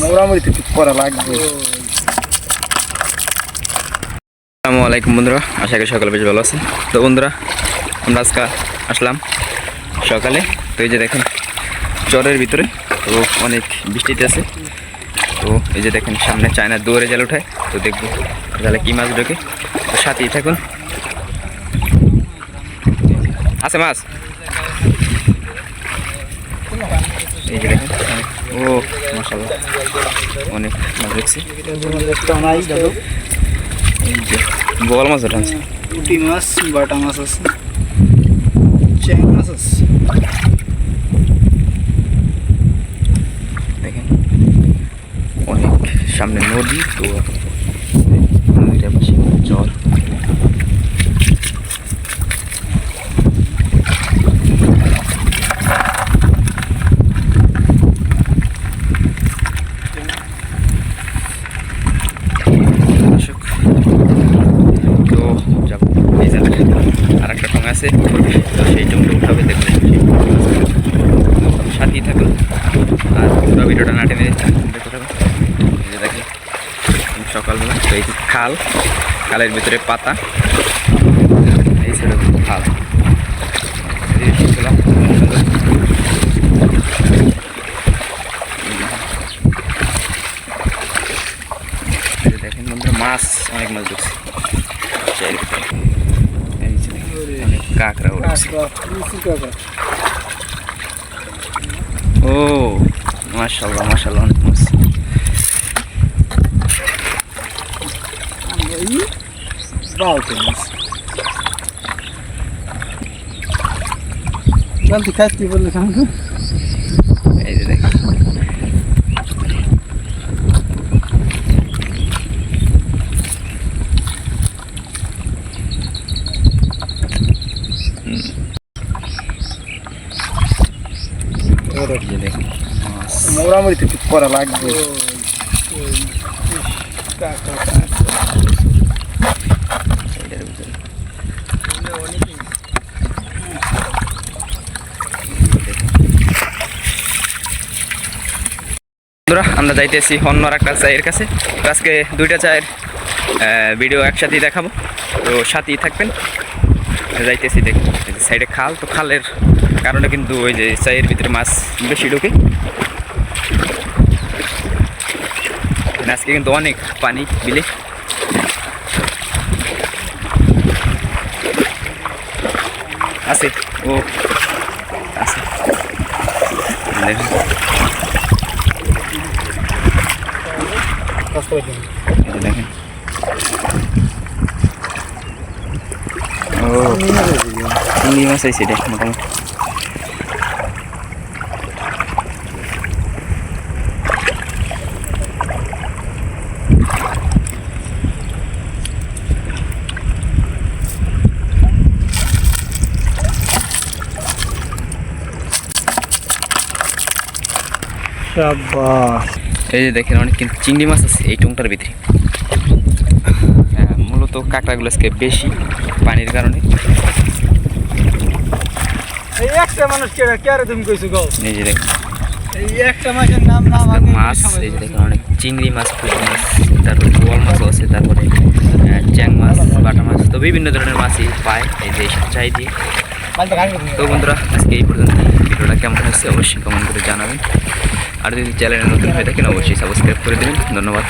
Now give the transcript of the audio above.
মোড়ামুড়ি তো ঠিক করা লাগবে। আসসালামু আলাইকুম বন্ধুরা, আশা করি সকালে বেশ ভালো আছেন। তো বন্ধুরা, আমরা আজকে আসলাম সকালে। তো এই যে দেখেন, চরের ভিতরে তো অনেক বৃষ্টিতে আছে। তো এই যে দেখেন, সামনে চায়নার দুয়ারে জাল উঠায়। তো দেখব জালে কী মাছ ঢোকে। তো সাথেই থাকুন। আছে মাছ? এই যে দেখেন ও মাসাল্লাহ অনেক মাছ দেখছি। বল মাছ ওঠা আছে পুঁটি মাছ বাটা মাছ আছে চ্যাং মাছ আছে। দেখেন অনেক সামনে নদী তো নদীটার পাশে জল দর্শক, তো যাব এই যে দেখেন আর একটা টং আছে, তো সেই টংটা উঠাবে দেখবেন সাথেই থাকুন আর পুরো ভিডিওটা না টেনে দেখতে এই সকালবেলা, তো এই খাল, খালের ভিতরে পাতা। এই খাল। দেখেন বন্ধুরা, মাছ, অনেক মাছ ঢুকছে চারিদিকে। এই যে দেখেন, অনেক কাঁকড়া উঠছে ও মাশাল্লাহ মাশাল্লাহ অনেক মাছ বাউতে মাছ জলদি খাইতে বললে ঠিক করা লাগবে বন্ধুরা, আমরা যাইতেছি অন্য একটা চায়ের কাছে। আজকে দুইটা চায়ের ভিডিও একসাথেই দেখাবো। তো সাথেই থাকবেন। যাইতেছি দেখুন সাইডে খাল, তো খালের কারণে কিন্তু ওই যে চায়ের ভিতরে মাছ বেশি ঢুকে। আজকে কিন্তু অনেক পানি বিলে। আছে, ও, আছে। দেখুন। এই যে দেখেন ও চিংড়ি মাছ আছে এটা মোটামুটি শাবাশ এই যে দেখেন অনেক কিন্তু চিংড়ি মাছ আছে এই টুংটার ভিতরে। হ্যাঁ, মূলত কাঁকড়াগুলো আজকে বেশি পানির কারণে। এই একটা মানুষ কে কে রে তুমি কইছো গো? এই যে এই একটা মাছের নাম আজকে মাছ এই যে অনেক চিংড়ি মাছ পুঁটি মাছ তারপরে বোয়াল মাছও আছে তারপরে চ্যাং মাছ বাটা মাছ তো বিভিন্ন ধরনের মাছই পায় এই যে চাই দিয়ে। তো বন্ধুরা আজকে এই পর্যন্ত। ভিডিওটা কেমন হয়েছে অবশ্যই কমেন্ট করে জানাবেন। আর যদি চ্যানেলে নতুন হয়ে থাকেন অবশ্যই সাবস্ক্রাইব করে দেবেন। ধন্যবাদ।